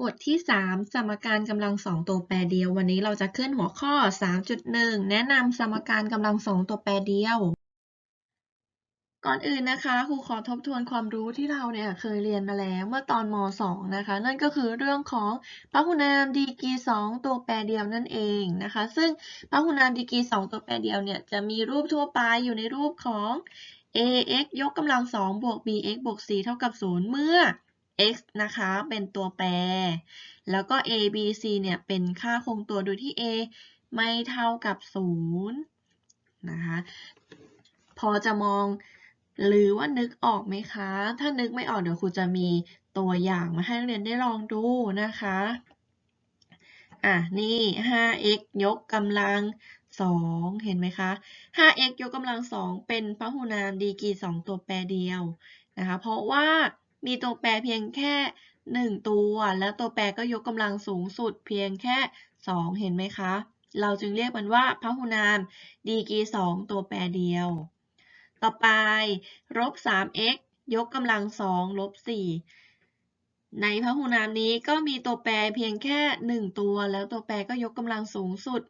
บทที่ 3 สมการกำลังสองตัวแปรเดียว วันนี้เราจะขึ้นหัวข้อ 3.1 แนะนำสมการกำลังสองตัวแปรเดียว ก่อนอื่นนะคะครูขอทบทวนความรู้ที่เราเนี่ยเคยเรียนมาแล้วเมื่อตอนม .2 นะคะ นั่นก็คือเรื่องของพหุนามดีกรี2ตัวแปรเดียวนั่นเองนะคะ ซึ่งพหุนามดีกรี2ตัวแปรเดียวเนี่ยจะมีรูปทั่วไปอยู่ในรูปของ ax ยกกำลัง2บวก bx บวก c เท่ากับ0เมื่อ x นะคะเป็นตัวแปร แล้วก็ a b c เนี่ยเป็นค่าคงตัวโดยที่ a ไม่เท่ากับ 0 นะคะ พอจะมองหรือว่านึกออกไหมคะ ถ้านึกไม่ออกเดี๋ยวครูจะมีตัวอย่างมาให้นักเรียนได้ลองดูนะคะ อะ นี่ 5x ยกกำลัง 2 เห็นไหมคะ 5x ยกกำลัง 2 เป็นพหุนามดีกรี2ตัวแปรเดียวนะคะ เพราะว่า มีตัวแปรเพียงแค่ 1 ตัว แล้วตัวแปรก็ยกกำลังสูงสุดเพียงแค่ 2 เห็นไหมคะ เราจึงเรียกมันว่าพหุนามดีกรี2ตัวแปรเดียว ต่อไปลบ 3x ยกกำลัง2ลบ 4 ในพหุนามนี้ก็มีตัวแปรเพียงแค่ 1 ตัว แล้วตัวแปรก็ยกกำลังสูงสุด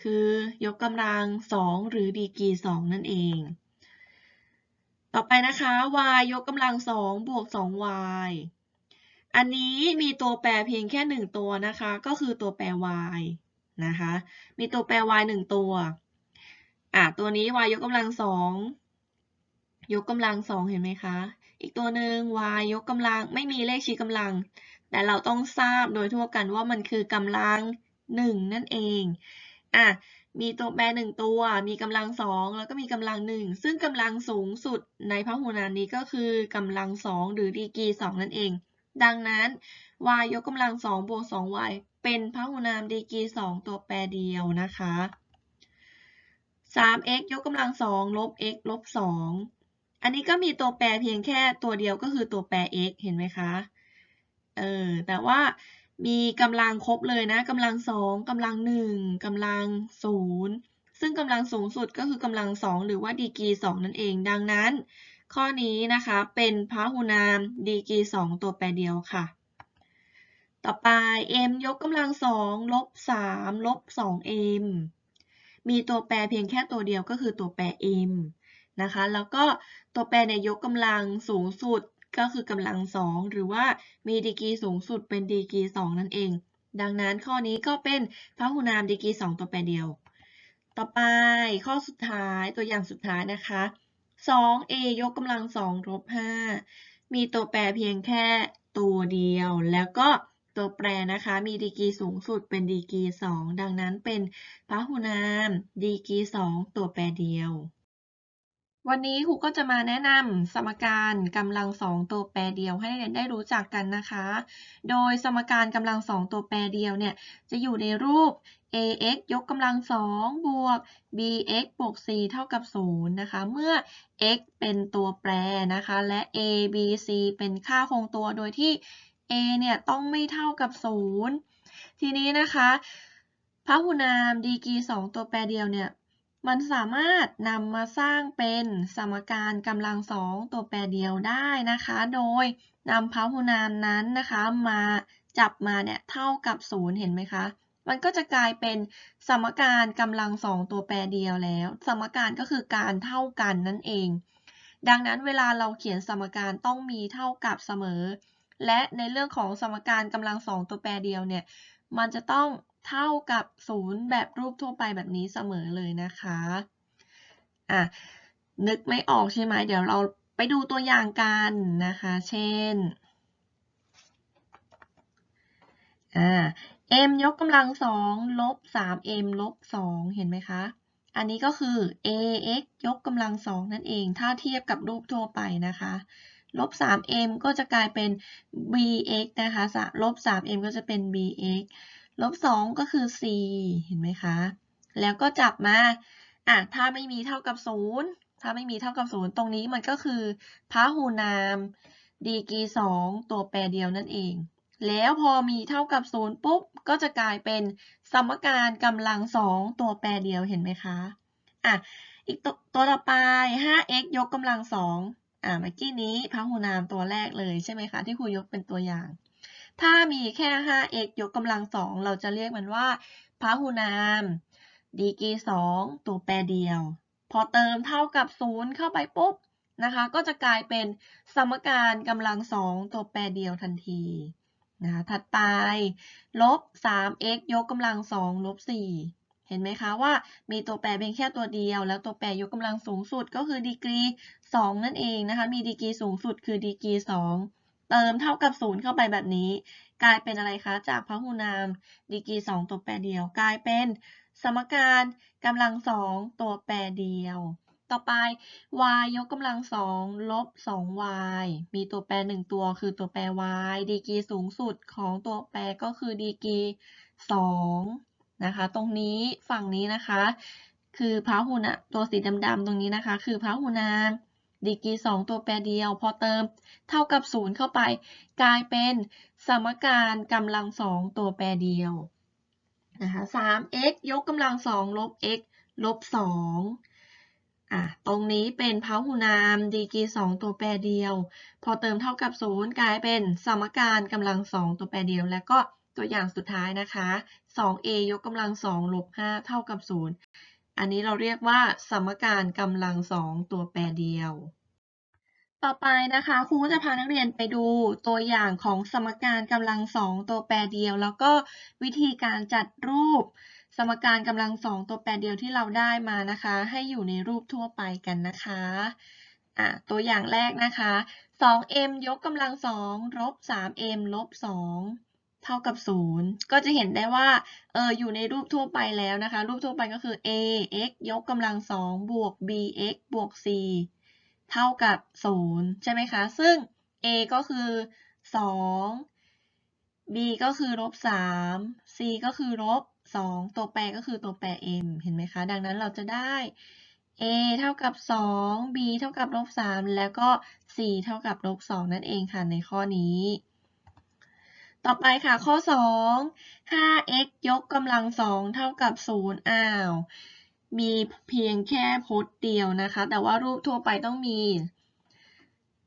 คือยกกำลัง 2 หรือดีกรี2นั่นเอง ต่อไปนะคะ y ยกกำลัง2บวก 2y อันนี้มีตัวแปรเพียงแค่1ตัวนะคะ ก็คือตัวแปร y นะคะ มีตัวแปร y 1ตัว อะ ตัวนี้ y ยกกำลัง2ยกกำลัง2เห็นไหมคะ อีกตัวหนึ่ง y ยกกำลังไม่มีเลขชี้กำลัง แต่เราต้องทราบโดยทั่วกันว่ามันคือกำลัง1นั่นเอง อะ มีตัวแปร1ตัว มีกำลัง2แล้วก็มีกำลัง1ซึ่งกำลังสูงสุดในพหุนามนี้ก็คือกำลัง2หรือดีกรี2นั่นเอง ดังนั้น y ยกกำลัง2บวก 2y เป็นพหุนามดีกรี2ตัวแปรเดียวนะคะ 3x ยกกำลัง2ลบ x ลบ2อันนี้ก็มีตัวแปรเพียงแค่ตัวเดียวก็คือตัวแปร x เห็นไหมคะ เออ แต่ว่า มีกำลังครบเลยนะกำลัง2กำลัง1กำลัง0ซึ่งกำลังสูงสุดก็คือกำลัง2หรือว่าดีกรี2นั่นเอง ดังนั้น ข้อนี้นะคะเป็นพหุนามดีกรี2ตัวแปรเดียวค่ะ ต่อไป m ยกกำลัง2ลบ3ลบ 2m มีตัวแปรเพียงแค่ตัวเดียวก็คือตัวแปร m นะคะ แล้วก็ตัวแปรในยกกำลังสูงสุด ก็คือกำลัง2หรือว่ามีดีกรีสูงสุดเป็นดีกรี2นั่นเอง ดังนั้นข้อนี้ก็เป็นพหุนามดีกรี2ตัวแปรเดียว ต่อไปข้อสุดท้ายตัวอย่างสุดท้ายนะคะ 2a ยกกำลัง2ลบ5มีตัวแปรเพียงแค่ตัวเดียว แล้วก็ตัวแปรนะคะมีดีกรีสูงสุดเป็นดีกรี2ดังนั้นเป็นพหุนามดีกรี2ตัวแปรเดียว วันนี้ครูก็จะมาแนะนำสมการกำลังสองตัวแปรเดียวให้นักเรียนได้รู้จักกันนะคะ โดยสมการกำลังสองตัวแปรเดียวเนี่ยจะอยู่ในรูป ax ยกกำลังสองบวก bx บวก c เท่ากับ0นะคะ เมื่อ x เป็นตัวแปรนะคะ และ a b c เป็นค่าคงตัวโดยที่ a เนี่ยต้องไม่เท่ากับ0ทีนี้นะคะพหุนามดีกรี2ตัวแปรเดียวเนี่ย มันสามารถนำมาสร้างเป็นสมการกำลังสองตัวแปรเดียวได้นะคะ โดยนำพหุนามนั้นนะคะ มาจับมาเนี่ยเท่ากับ0เห็นไหมคะ มันก็จะกลายเป็นสมการกำลังสองตัวแปรเดียวแล้ว สมการก็คือการเท่ากันนั่นเอง ดังนั้นเวลาเราเขียนสมการต้องมีเท่ากับเสมอ และในเรื่องของสมการกำลังสองตัวแปรเดียวเนี่ย มันจะต้อง เท่ากับ 0 แบบรูปทั่วไปแบบนี้เสมอเลยนะคะอะนึกไม่ออกใช่ไหมเดี๋ยวเราไปดูตัวอย่างกันนะคะ เช่นอ่า m ยกกำลัง2ลบ 3m ลบ 2 เห็นไหมคะ อันนี้ก็คือ ax ยกกำลัง2นั่นเอง ถ้าเทียบกับรูปทั่วไปนะคะลบ 3m ก็จะกลายเป็น bx นะคะลบ 3m ก็จะเป็น bx ลบ2ก็คือ c เห็นไหมคะ แล้วก็จับมาอะถ้าไม่มีเท่ากับ0ถ้าไม่มีเท่ากับ0ตรงนี้มันก็คือพหุนามดีกรี2ตัวแปรเดียวนั่นเอง แล้วพอมีเท่ากับ0ปุ๊บ ก็จะกลายเป็นสมการกำลัง2ตัวแปรเดียวเห็นไหมคะอะอีกตัวตัวต่อไป 5x ยกกำลัง2อะเมื่อกี้นี้พหุนามตัวแรกเลยใช่ไหมคะ ที่ครูยกเป็นตัวอย่าง ถ้ามีแค่ 5x ยกกำลังสองเราจะเรียกมันว่าพหุนาม ดีกรีสองตัวแปรเดียว พอเติมเท่ากับ0เข้าไปปุ๊บนะคะ ก็จะกลายเป็นสมการกำลังสองตัวแปรเดียวทันทีนะคะถัดไปลบ 3x ยกกำลังสองลบ 4 เห็นไหมคะว่ามีตัวแปรเพียงแค่ตัวเดียว แล้วตัวแปรยกกำลังสูงสุดก็คือดีกรี 2 นั่นเองนะคะ มีดีกรีสูงสุดคือดีกรี 2 เติมเท่ากับ0เข้าไปแบบนี้ กลายเป็นอะไรคะ จากพหุนามดีกรี2ตัวแปรเดียว กลายเป็นสมการกำลังสองตัวแปรเดียว ต่อไป y ยกกำลังสองลบ 2y มีตัวแปรหนึ่งตัวคือตัวแปร y ดีกรีสูงสุดของตัวแปรก็คือดีกรี2นะคะ ตรงนี้ฝั่งนี้นะคะ คือพหุนะตัวสีดำๆตรงนี้นะคะ คือพหุนาม ดีกรี2ตัวแปรเดียว พอเติมเท่ากับ 0 เข้าไป กลายเป็นสมการกำลังสองตัวแปรเดียวนะคะ 3x ยกกำลังสองลบ x ลบ 2 อะ ตรงนี้เป็นพหุนามดีกรี2ตัวแปรเดียว พอเติมเท่ากับ 0 กลายเป็นสมการกำลังสองตัวแปรเดียว แล้วก็ตัวอย่างสุดท้ายนะคะ 2a ยกกำลังสองลบ 5 เท่ากับ 0 อันนี้เราเรียกว่า สมการกำลังสองตัวแปรเดียว ต่อไปนะคะครูก็จะพานักเรียนไปดูตัวอย่างของสมการกำลังสองตัวแปรเดียว แล้วก็วิธีการจัดรูป สมการกำลังสองตัวแปรเดียวที่เราได้มานะคะ ให้อยู่ในรูปทั่วไปกันนะคะอะตัวอย่างแรกนะคะ 2m ยกกำลังสองลบ 3m ลบ2 ท่ากับ 0 ก็จะเห็นได้ว่าเอออยู่ในรูปทั่วไปแล้วนะคะ รูปทั่วไปก็คือ a x ยกกำลังสองบวก b x บวก c เท่ากับ 0 ใช่ไหมคะ ซึ่ง a ก็คือ 2 b ก็คือลบ 3 c ก็คือลบ 2 ตัวแปรก็คือตัวแปร m เห็นไหมคะ ดังนั้นเราจะได้ a เท่ากับ 2 b เท่ากับลบ 3 แล้วก็ c เท่ากับลบ 2 นั่นเองค่ะในข้อนี้ ต่อไปค่ะข้อ 2 5x ยกกำลัง2เท่ากับ 0 อ้าว มีเพียงแค่พจน์เดียวนะคะ แต่ว่ารูปทั่วไปต้องมี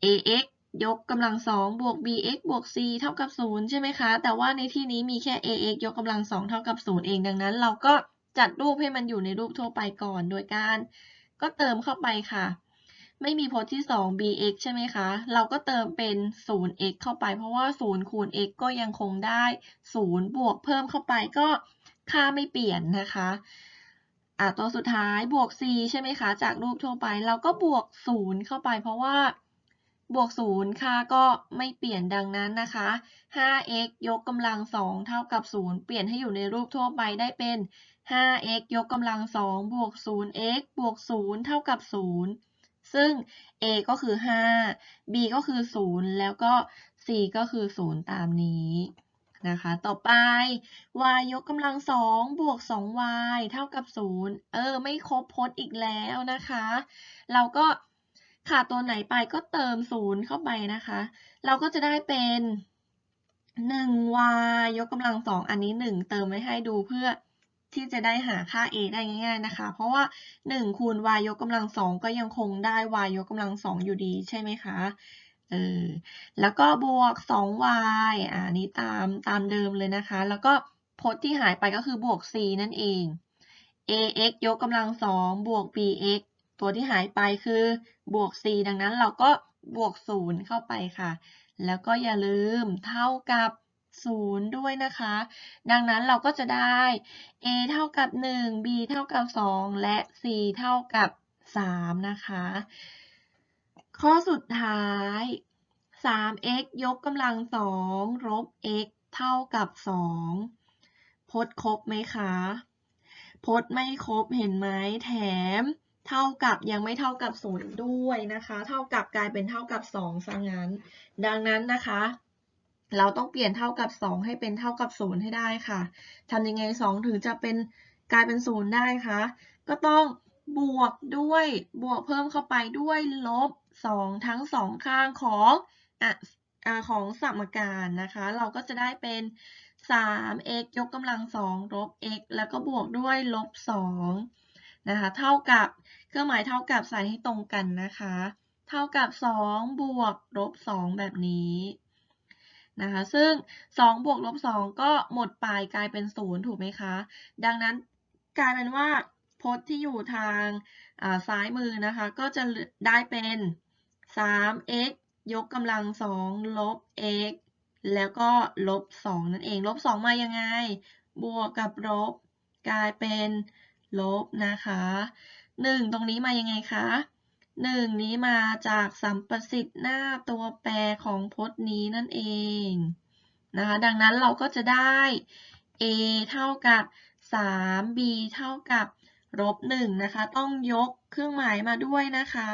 ax ยกกำลังสองบวก bx บวก c เท่ากับ 0 ใช่ไหมคะ แต่ว่าในที่นี้มีแค่ ax ยกกำลังสองเท่ากับ 0 เอง ดังนั้น เราก็จัดรูปให้มันอยู่ในรูปทั่วไปก่อน โดยการก็เติมเข้าไปค่ะ ไม่มีพจน์ที่ 2 bx ใช่ไหมคะ เราก็เติมเป็น 0x เข้าไป เพราะว่า 0 คูณ x ก็ยังคงได้ 0 บวกเพิ่มเข้าไปก็ค่าไม่เปลี่ยนนะคะอะตัวสุดท้ายบวก c ใช่ไหมคะ จากรูปทั่วไป เราก็บวก 0 เข้าไป เพราะว่าบวก 0 ค่าก็ไม่เปลี่ยนดังนั้นนะคะ 5x ยกกำลัง 2 เท่ากับ 0 เปลี่ยนให้อยู่ในรูปทั่วไปได้เป็น 5x ยกกำลัง 2 บวก 0x บวก 0 เท่ากับ 0 ซึ่ง a ก็คือ 5 b ก็คือ 0 แล้วก็ c ก็คือ 0 ตามนี้นะคะ ต่อไป y ยกกำลัง2บวก 2y เท่ากับ 0 เออ ไม่ครบพจน์อีกแล้วนะคะ เราก็ขาดตัวไหนไปก็เติม 0 เข้าไปนะคะ เราก็จะได้เป็น 1y ยกกำลัง2อันนี้ 1 เติมไว้ให้ดูเพื่อ ที่จะได้หาค่า a ได้ง่ายๆนะคะ เพราะว่า 1 คูณ y ยกกำลัง2ก็ยังคงได้ y ยกกำลัง2อยู่ดีใช่ไหมคะเออแล้วก็บวก 2y อ่านี้ตามตามเดิมเลยนะคะ แล้วก็พจน์ที่หายไปก็คือบวก c นั่นเอง ax ยกกำลัง2บวก bx ตัวที่หายไปคือบวก c ดังนั้นเราก็บวก 0 เข้าไปค่ะ แล้วก็อย่าลืมเท่ากับ 0 ด้วยนะคะ ดังนั้นเราก็จะได้ a เท่ากับ 1 b เท่ากับ 2 และ c เท่ากับ 3 นะคะ ข้อสุดท้าย 3x ยกกำลังสองลบ x เท่ากับ 2 พจน์ครบไหมคะ พจน์ไม่ครบเห็นไหมแถมเท่ากับยังไม่เท่ากับ 0 ด้วยนะคะ เท่ากับกลายเป็นเท่ากับ 2 ซะงั้น ดังนั้นนะคะ เราต้องเปลี่ยนเท่ากับ 2 ให้เป็นเท่ากับ 0 ให้ได้ค่ะทำยังไง 2 ถึงจะเป็นกลายเป็น 0 ได้คะ ก็ต้องบวกด้วยบวกเพิ่มเข้าไปด้วยลบ 2 ทั้งสองข้างของอของสมการนะคะ เราก็จะได้เป็น 3x ยกกำลัง 2 ลบ x แล้วก็บวกด้วยลบ 2 นะคะ เท่ากับเครื่องหมายเท่ากับใส่ให้ตรงกันนะคะ เท่ากับ 2 บวกลบ 2 แบบนี้ นะคะ ซึ่ง2บวกลบ2ก็หมดไปกลายเป็น 0 ถูกไหมคะ ดังนั้นกลายเป็นว่าพจน์ที่อยู่ทางาซ้ายมือนะคะ ก็จะได้เป็น 3x ยกกำลัง 2 ลบ x แล้วก็ลบ 2 นั่นเอง ลบ 2 มายังไง บวกกับลบ กลายเป็นลบนะคะ 1 ตรงนี้มายังไงคะ 1นี้มาจากสัมประสิทธิ์หน้าตัวแปรของพจน์นี้นั่นเองนะคะดังนั้นเราก็จะได้ a เท่ากับ 3b เท่ากับลบ1นะคะ ต้องยกเครื่องหมายมาด้วยนะคะ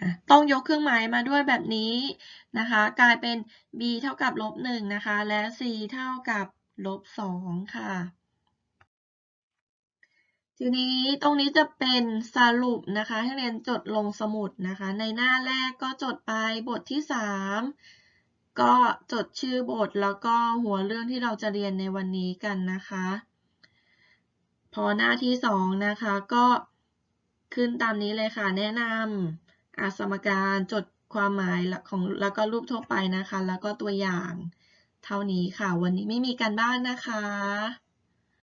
อะต้องยกเครื่องหมายมาด้วยแบบนี้นะคะ กลายเป็น b เท่ากับลบ1นะคะ และ c เท่ากับลบ2ค่ะ ทีนี้ตรงนี้จะเป็นสรุปนะคะ ให้เรียนจดลงสมุดนะคะ ในหน้าแรกก็จดไปบทที่ 3 ก็จดชื่อบทแล้วก็หัวเรื่องที่เราจะเรียนในวันนี้กันนะคะ พอหน้าที่ 2 นะคะก็ขึ้นตามนี้เลยค่ะ แนะนำอาสมการจดความหมายของแล้วก็รูปทั่วไปนะคะ แล้วก็ตัวอย่าง เท่านี้ค่ะ วันนี้ไม่มีการบ้านนะคะ